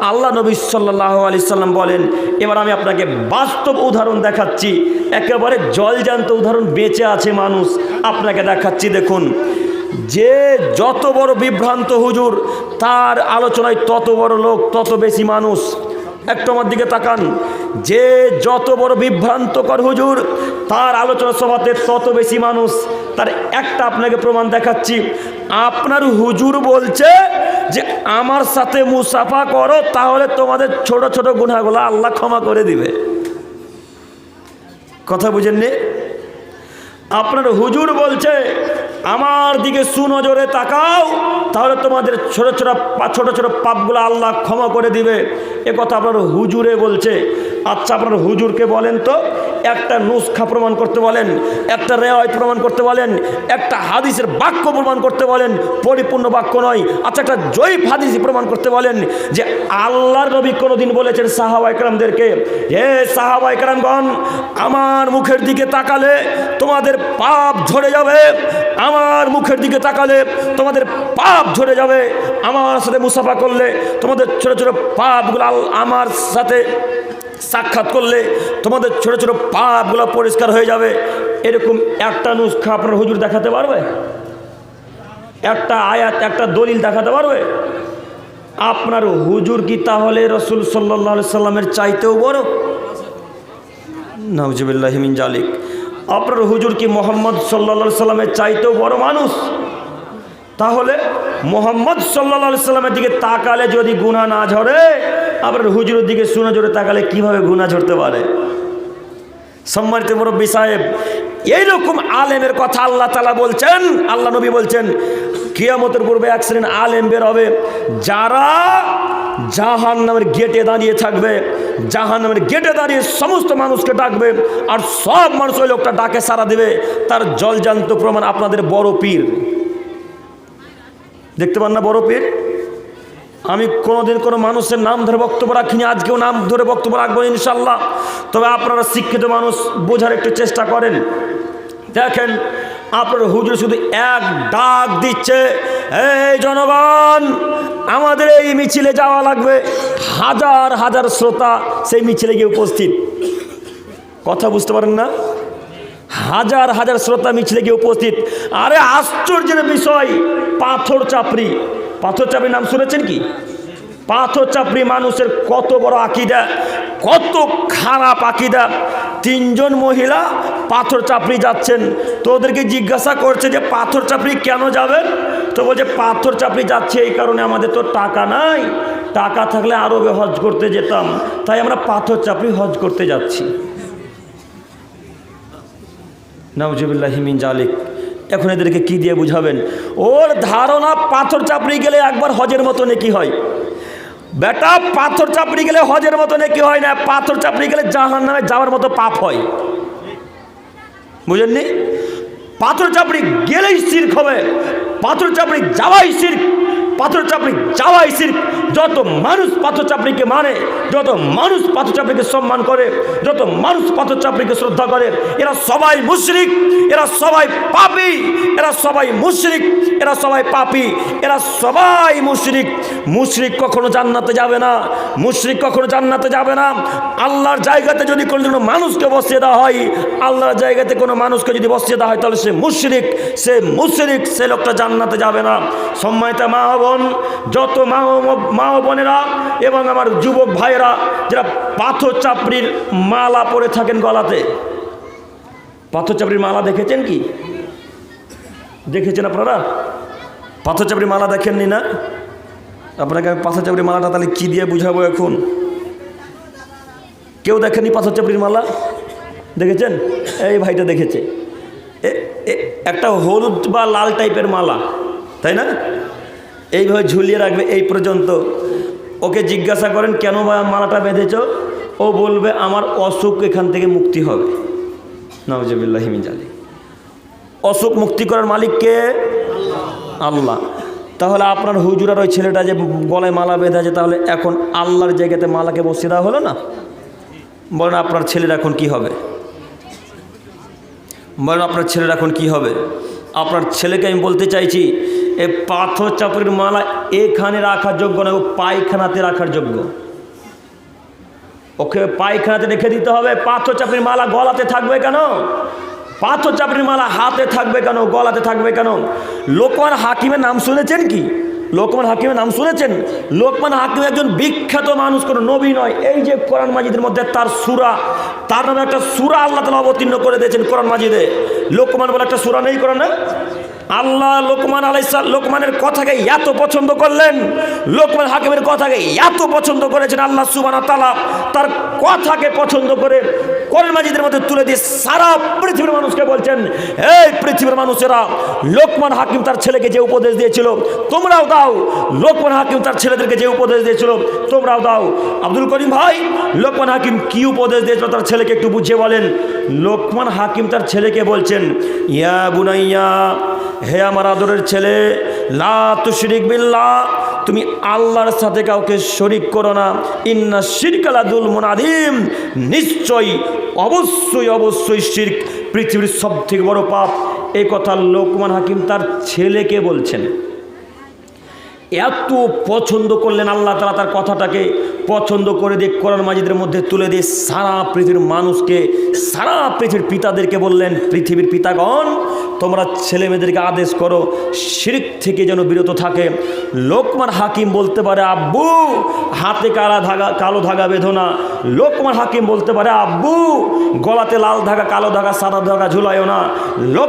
আল্লাহ নবী সাল্লাহ আলি সাল্লাম বলেন, এবার আমি আপনাকে বাস্তব উদাহরণ দেখাচ্ছি। একেবারে জলজান্ত উদাহরণ বেঁচে আছে মানুষ। আপনাকে দেখাচ্ছি, দেখুন। যে যত বড় বিভ্রান্ত হুজুর, তার আলোচনায় তত বড় লোক, তত বেশি মানুষ। একটু আমার দিকে তাকান। যে যত বড় বিভ্রান্তকর হুজুর, তার আলোচনা সভাতে তত বেশি মানুষ। তার একটা আপনাকে প্রমাণ দেখাচ্ছি। আপনার হুজুর বলছে যে, আমার সাথে মুসাফা করো, তাহলে তোমাদের ছোট ছোট গুনাহগুলো আল্লাহ ক্ষমা করে দিবে। কথা বুঝেননি? আপনার হুজুর বলছে, আমার দিকে সুনজরে তাকাও, তাহলে তোমাদের ছোট ছোট ছোট ছোট পাপগুলো আল্লাহ ক্ষমা করে দিবে। এ কথা আপনার হুজুরে বলছে। আচ্ছা আপনার হুজুরকে বলেন তো, একটা নুসখা প্রমাণ করতে বলেন, একটা রেওয়ায় প্রমাণ করতে বলেন, একটা হাদিসের বাক্য প্রমাণ করতে বলেন, পরিপূর্ণ বাক্য নয়। আচ্ছা একটা জৈব হাদিস প্রমাণ করতে বলেন যে আল্লাহর নবী কোনোদিন বলেছেন সাহাবা একরামদেরকে হে সাহাবা একরামগণ আমার মুখের দিকে তাকালে তোমাদের পাপ ঝরে যাবে, আমার মুখের দিকে তাকালে তোমাদের পাপ ঝরে যাবে, আমার সাথে মুসাফা করলে তোমাদের ছোট ছোট পাপগুলো আমার সাথে সাক্ষাৎ করলে তোমাদের ছোট ছোট পাপগুলো পরিষ্কার হয়ে যাবে। এরকম একটা নুসখা আপনার হুজুর দেখাতে পারবে? একটা আয়াত, একটা দলিল দেখাতে পারবে? আপনার হুজুর কি তাহলে রসুল সাল্লাহ সাল্লামের চাইতেও বড়? নাউজিবিল্লাহিমিন জালিক। আপনার হুজুর কি মোহাম্মদ সাল্লা সাল্লামের চাইতেও বড় মানুষ? তাহলে মোহাম্মদ সাল্লা সাল্লামের দিকে তাকালে যদি গুণা না ঝরে, আবার হুজুরের দিকে শুনে জোরে তাকালে কীভাবে গুণা ঝরতে পারে? সম্মানিত মুরব্বী সাহেব, এইরকম আলেমের কথা আল্লাহ তালা বলছেন, আল্লাহ নবী বলছেন, কিয়ামতের পূর্বে এক শ্রেণির আলেম বের হবে, যারা জাহান নামের গেটে দাঁড়িয়ে থাকবে জাহান নামের গেটে দাঁড়িয়ে সমস্ত মানুষকে ডাকবে, আর সব মানুষ ওই লোকটা ডাকে সারা দেবে, তার জলজান্ত প্রমাণ আপনাদের বড় পীর। দেখতে পান না বড় পীর আমি কোনোদিন কোনো মানুষের নাম ধরে বক্তব্য রাখিনি, আজকেও নাম ধরে বক্তব্য রাখব ইনশাল্লাহ তবে আপনারা শিক্ষিত মানুষ, বোঝার একটু চেষ্টা করেন। দেখেন, আপনার হুজুর শুধু এক ডাক দিচ্ছে, এই জনগণ, আমাদের এই মিছিলে যাওয়া লাগবে। হাজার হাজার শ্রোতা সেই মিছিলে গিয়ে উপস্থিত। কথা বুঝতে পারেন না? হাজার হাজার শ্রোতা মিছিলে গিয়ে উপস্থিত। আরে আশ্চর্যের বিষয়, পাথর চাপড়ি। পাথর চাপড়ি নাম শুনেছেন কি? পাথর চাপড়ি মানুষের কত বড় আকিদা, কত খারাপ আকিদা। তিনজন মহিলা পাথর চাপড়ি যাচ্ছেন। তো ওদেরকে জিজ্ঞাসা করছে যে, পাথর চাপড়ি কেন যাবেন? তো বলছে, পাথর চাপড়ি যাচ্ছে এই কারণে আমাদের তো টাকা নাই। টাকা থাকলে আরবে হজ করতে যেতাম। তাই আমরা পাথর চাপড়ি হজ করতে যাচ্ছি। নাউজুবিল্লাহ হিমিন জালিক। এখন এদেরকে কি দিয়ে বুঝাবেন? ওর ধারণা পাথর চাপড়ি গেলে একবার হজের মতো নাকি হয়। বেটা, পাথর চাপড়ি গেলে হজের মতো নাকি হয় না, পাথর চাপড়ি গেলে জাহান নামে যাওয়ার মতো পাপ হয়। বুঝেননি? পাথর চাপড়ি গেলেই সির্ক হবে, পাথর চাপড়ি যাওয়াই সির্ক পাথর চাপড়ি যাওয়াই সির্ক যত মানুষ পাথর চাপড়িকে মানে যত মানুষ পাথর চাপড়িকে সম্মান করে, যত মানুষ পাথর চাপড়িকে শ্রদ্ধা করে, এরা সবাই মুশরিক, এরা সবাই পাপি, এরা সবাই মুশরিক, এরা সবাই পাপি, এরা সবাই মুশরিক। মুশরিক কখনো জান্নাতে যাবে না, মুশরিক কখনো জান্নাতে যাবে না। আল্লাহর জায়গাতে যদি কোনো মানুষকে বসিয়ে দেওয়া হয়, আল্লাহর জায়গাতে কোনো মানুষকে যদি বসিয়ে দেওয়া হয়, তাহলে সে মুশরিক সে মুশরিক, সে লোকটা জান্নাতে যাবে না। সম্মানিতা মা বোন, যত মা মা ও বোনেরা এবং আমার যুবক ভাইয়েরা, যারা পাথর চাপড়ির মালা পরে থাকেন গলাতে। পাথর চাপড়ির মালা দেখেছেন কি? দেখেছেন আপনারা? পাথর চাপড়ির মালা দেখেননি না? আপনাকে আমি পাথর চাপড়ির মালাটা তাহলে কী দিয়ে বুঝাবো এখন? কেউ দেখেনি পাথর চাপড়ির মালা? দেখেছেন? এই ভাইটা দেখেছে। একটা হলুদ বা লাল টাইপের মালা, তাই না? এইভাবে ঝুলিয়ে রাখবে এই পর্যন্ত। ওকে জিজ্ঞাসা করেন, কেন মালাটা বেঁধেছ? ও বলবে, আমার অসুখ এখান থেকে মুক্তি হবে। নওয়াজবিল্লাহিমিন জালি অসুখ মুক্তি করার মালিককে আল্লাহ। তাহলে আপনার হুজুরার ওই ছেলেটা যে গলায় মালা বেঁধে আছে তাহলে এখন আল্লাহর জায়গাতে মালাকে বসিয়ে দেওয়া হলো না? বলেন, আপনার ছেলের এখন কি হবে? বলেন, আপনার ছেলের এখন কি হবে? আপনার ছেলেকে আমি বলতে চাইছি এ পাথর চাপড়ির মালা এখানে রাখার যোগ্য না, ও পায়খানাতে রাখার যোগ্য। ওকে পায়খানাতে রেখে দিতে হবে, পাথর চাপড়ির মালা গলাতে থাকবে কেন? পাথর চাপড়ির মালা হাতে থাকবে কেন? গলাতে থাকবে কেন? লোকমান হাকিমের নাম শুনেছেন কি? লোকমান হাকিমের নাম শুনেছেন? লোকমান হাকিম একজন বিখ্যাত মানুষ, কোনো নবী নয়। এই যে কোরআন মাজিদের মধ্যে তার সুরা, তার নামে একটা সুরা আল্লাহ তালা অবতীর্ণ করে দিয়েছেন কোরআন মাজিদে। লোকমান বলে একটা সুরা নেই কোরআন? আল্লাহ লোকমান আলাইসা লোকমানের কথাকে এত পছন্দ করলেন, লোকমান হাকিমের কথাকে এত পছন্দ করেছেন, আল্লাহ সুবান তালা তার কথাকে পছন্দ করে কোরআন মাজিদের মধ্যে তুলে দিয়ে সারা পৃথিবীর মানুষকে বলছেন, এই পৃথিবীর মানুষেরা, লোকমান হাকিম তার ছেলেকে যে উপদেশ দিয়েছিল, তোমরাও দাও। লোকমান হাকিম তার ছেলেদেরকে যে উপদেশ দিয়েছিল, তোমরাও দাও। আব্দুল করিম ভাই, লোকমান হাকিম কি উপদেশ দিয়েছিল তার ছেলেকে একটু বুঝিয়ে বলেন? লোকমান হাকিম তার ছেলেকে বলছেন, ইয়া বুনাইয়া হে আমার আদরের ছেলে, লা তুশরিক বিল্লাহ, তুমি আল্লাহর সাথে কাউকে শরিক করো না। ইন্না শিরকালাদুল মুনাদিম নিশ্চয়ই, অবশ্যই অবশ্যই শিরক পৃথিবীর সব থেকে বড় পাপ। এই কথা লোকমান হাকিম তার ছেলেকে বলছেন। এত পছন্দ করলেন আল্লাহ তালা তার কথাটাকে। পছন্দ করে দিয়ে কোরআন মাজিদের মধ্যে তুলে দিয়ে সারা পৃথিবীর মানুষকে, সারা পৃথিবীর পিতাদেরকে বললেন, পৃথিবীর পিতাগণ তোমরা ছেলে মেয়েদেরকে আদেশ করো, শিরিক থেকে যেন বিরত থাকে। লোকমান হাকিম বলতে পারে, আব্বু, হাতে কালা ধাগা, কালো ধাগা বেঁধো না লোকমান হাকিম বলতে পারে, আব্বু, গলাতে লাল ধাগা, কালো ধাগা, সাদা ধাগা ঝুলায়ও না। লোক